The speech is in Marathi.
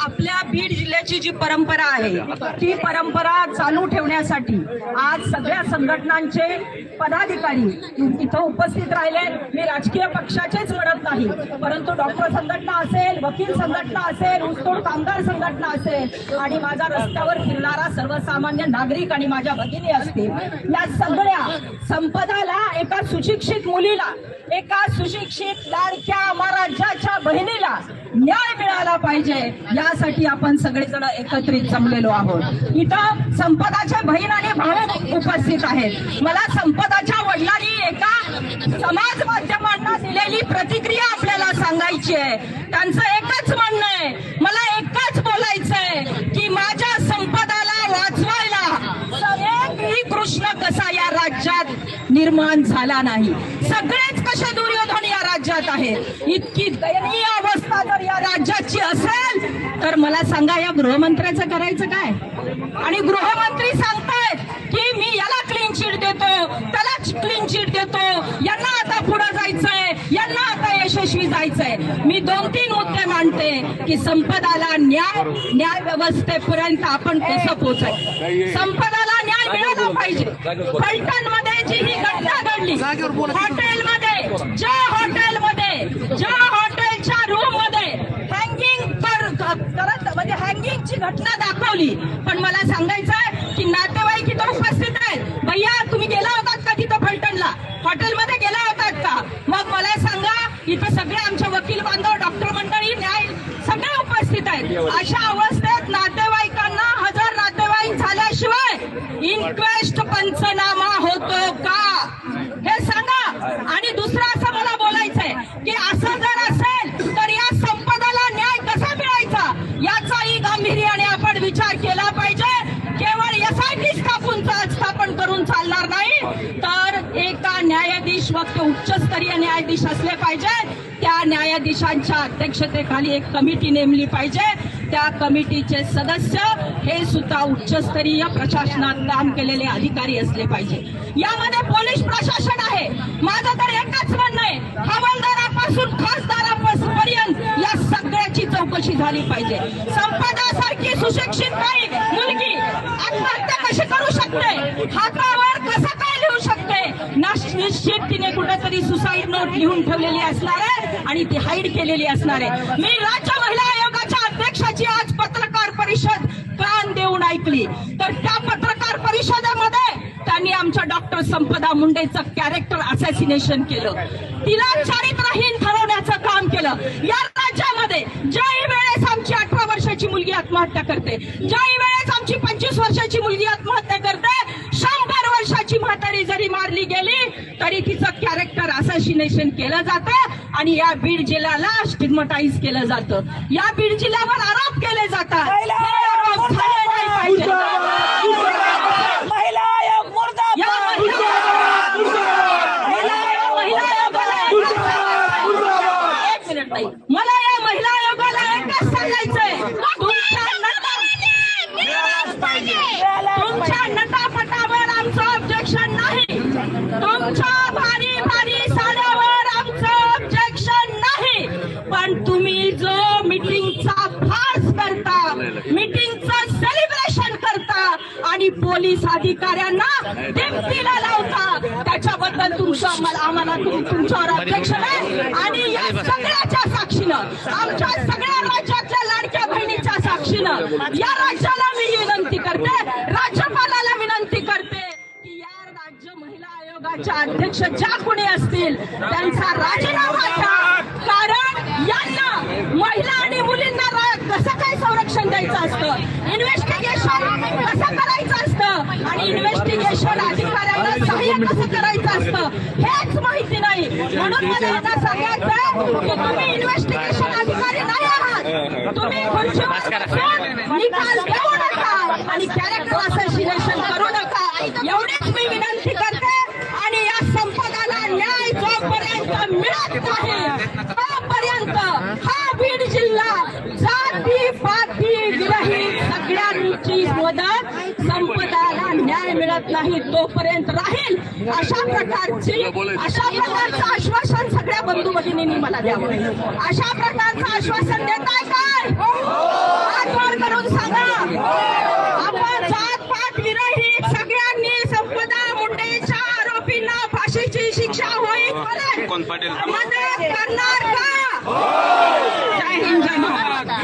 आपल्या बीड जिल्ह्याची जी परंपरा आहे ती परंपरा चालू ठेवण्यासाठी आज सगळ्या संघटनांचे पदाधिकारी इथं उपस्थित राहिले मी राजकीय पक्षाचेच म्हणत नाही परंतु डॉक्टर संघटना असेल वकील संघटना असेल ऊसतोड कामगार संघटना असेल आणि माझा रस्त्यावर फिरणारा सर्वसामान्य नागरिक आणि माझ्या भगिनी असतील या सगळ्या संपदाला एका सुशिक्षित मुलीला एका सुशिक्षित लाडक्या महाराजाच्या बहिणीला न्याय मिळाला पाहिजे. यासाठी आपण सगळेजण एकत्रित जमलेलो आहोत. इथं संपदाच्या बहीण आणि भाऊ उपस्थित आहेत. मला संपदाच्या वडिलांनी एका समाज माध्यमांना दिलेली प्रतिक्रिया आपल्याला सांगायची आहे. त्यांचं एकच म्हणणं आहे. मला एकच बोलायचंय की माझ्या संपदाला वाचवायला कृष्ण कसा या राज्यात निर्माण झाला नाही. सगळेच कसे दुर्योधन राज्यात आहेत इतकी दयनीय अवस्था जर या राज्याची असेल तर मला सांगा या गृहमंत्र्याचं करायचं काय? आणि गृहमंत्री सांगतायत की मी याला क्लीन चिट देतो त्याला क्लीन चिट देतो यांना आता पुढे जायचंय यांना आता यशस्वी जायचंय. मी दोन तीन मुद्दे मांडते की संपदाला न्याय न्याय व्यवस्थेपर्यंत आपण कसं पोहोचाय संपदाला न्याय मिळाला पाहिजे. फलटणमध्ये जी ही घटना घडली हॉटेलमध्ये ज्या हॉटेलमध्ये ज्या हॉटेलच्या रूममध्ये हँगिंग करत म्हणजे हँगिंगची घटना दाखवली. पण मला सांगायचंय की नातेवाईक इथं उपस्थित आहेत. भैया तुम्ही गेला होतात का तिथं फलटणला? हॉटेलमध्ये गेला होतात का? मग मला सांगा इथं सगळे आमचे वकील बांधव डॉक्टर मंडळी न्याय सगळे उपस्थित आहेत. अशा अवस्थेत नातेवाईकांना हजर नातेवाईक झाल्याशिवाय इन्क्वेस्ट पंचनामा होतो न्यायाधीश व ते उच्चस्तरीय न्यायाधीश असले पाहिजे. त्या न्यायाधीशांच्या अध्यक्षतेखाली एक कमिटी नेमली पाहिजे. त्या कमिटीचे सदस्य हे सुद्धा उच्चस्तरीय प्रशासनात काम केलेले अधिकारी असले पाहिजे. यामध्ये पोलीस प्रशासन आहे. माझं तर एकच म्हणणं आहे हवालदारापासून खासदारापर्यंत या सगळ्याची चौकशी झाली पाहिजे. संपदासारखी सुशिक्षित नाही मुलगी आत्महत्या कशी करू शकते? हातावर कसं शकते. नाश- निश्चित तिने कुठेतरी सुसाईड नोट लिहून ठेवलेली असणार आहे आणि ती हाईड केलेली असणार आहे. मी राज्य महिला आयोगाच्या अध्यक्षाची आज पत्रकार परिषद कान देऊन ऐकली. तर त्या पत्रकार परिषदेमध्ये त्यांनी आमच्या डॉक्टर संपदा मुंडेचं कॅरेक्टर असॅसिनेशन केलं. तिला चारित्रहीन ठरवण्याचं काम केलं. या राज्यामध्ये ज्याही वेळेस आमची अठरा वर्षाची मुलगी आत्महत्या करते ज्याही वेळेस आमची पंचवीस वर्षाची मुलगी आत्महत्या करते शंभर वर्षाची म्हातारी मारली गेली तरी तिचं कॅरेक्टर असॅसिनेशन केलं जातं आणि या बीड जिल्ह्याला स्टिग्मटाईज केलं जातं. या बीड जिल्ह्यावर आरोप केले जातात. हे. मला या महिला आयोगाला एकच सांगायचंय तुमच्या नटा- तुमच्या नटापटावर आमचं ऑब्जेक्शन नाही तुमच्या भारी भारी साड्यावर आमचं ऑब्जेक्शन नाही. पण तुम्ही जो मिटिंगचा फार्स करता मिटिंगचं सेलिब्रेशन करता आणि पोलीस अधिकाऱ्यांना दिमतीला लावता त्याच्याबद्दल तुमचं आम्हाला आम्हाला तुमच्यावर ऑब्जेक्शन आहे. आणि या सगळ्याच्या साक्षीनं आमच्या सगळ्या राज्यातल्या लाडक्या बहिणीच्या साक्षीनं या राज्याला मी विनंती करते महिला अध्यक्ष ज्या कोणी असतील त्यांचा राजीनामा घ्या. कारण यांना महिला आणि मुलींना कसं काय संरक्षण द्यायचं असतं? इन्व्हेस्टिगेशन कसं करायचं असतं? आणि इन्व्हेस्टिगेशन अधिकाऱ्यांना सहाय्य कसं करायचं असतं? हेच माहिती नाही. म्हणून मला यांना सांगायचं की तुम्ही इन्व्हेस्टिगेशन अधिकारी नाही आहात. तुम्ही खुर्चीवर निकाल देऊ नका. आणि कॅरेक्टर असोसिएशन जोपर्यंत हा बीड जिल्हा जाती पाती विरहित सगळ्यांची मदत संपदाला न्याय मिळत नाही तोपर्यंत राहील अशा प्रकारची अशा प्रकारचं आश्वासन सगळ्या बंधू भगिनींनी मला द्यावं. अशा प्रकारचं आश्वासन देताय कोण पाटील? मदत करणार का? जय हिंद जय महाराष्ट्र